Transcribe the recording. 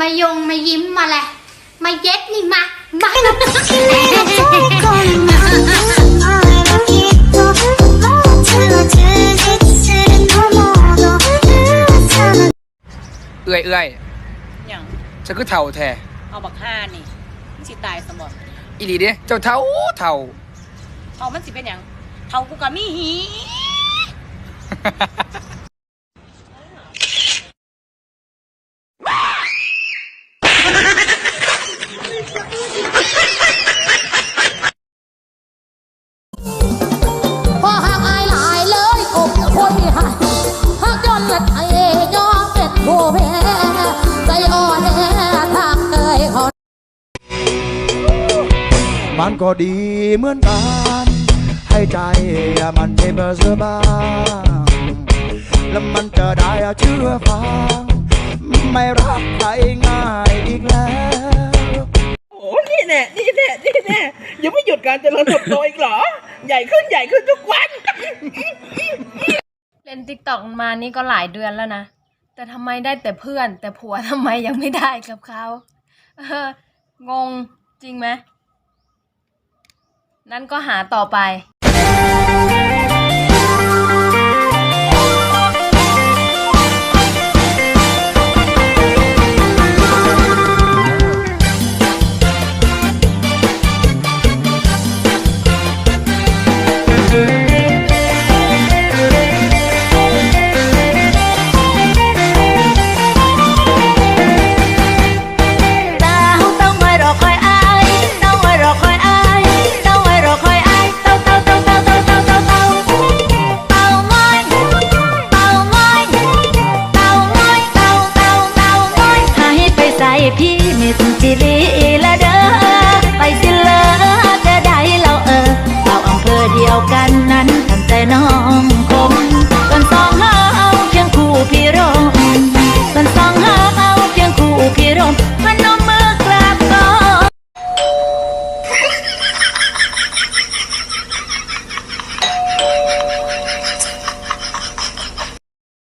มายงมายิ้มมาแหละมาเย็ดนี่มามาเอื้อยเอื้อยอย่างจะคือเท่าแท้เอาบักห้านี่มันสิตายสมบัติอีหลีเด้เจ้าเท่าเท่าเอามันสิเป็นอย่างเท่ากูกับมีหี มันก็ดีเหมือนกัน ให้ใจมันได้เบอร์เสือบางแล้วมันจะได้เชื่อฟัง ไม่รักใครง่ายอีกแล้วโอ้นี่แน่นี่แน่นี่แน่ยังไม่หยุดการเจริญเติบโตอีกเหรอ ใหญ่ขึ้นใหญ่ขึ้นทุกวัน เล่นติ๊กต็อกมานี่ก็หลายเดือนแล้วนะ แต่ทำไมได้แต่เพื่อน แต่ผัวทำไมยังไม่ได้กับเขาเอองงจริงไหม นั่นก็หาต่อไป t h จิริล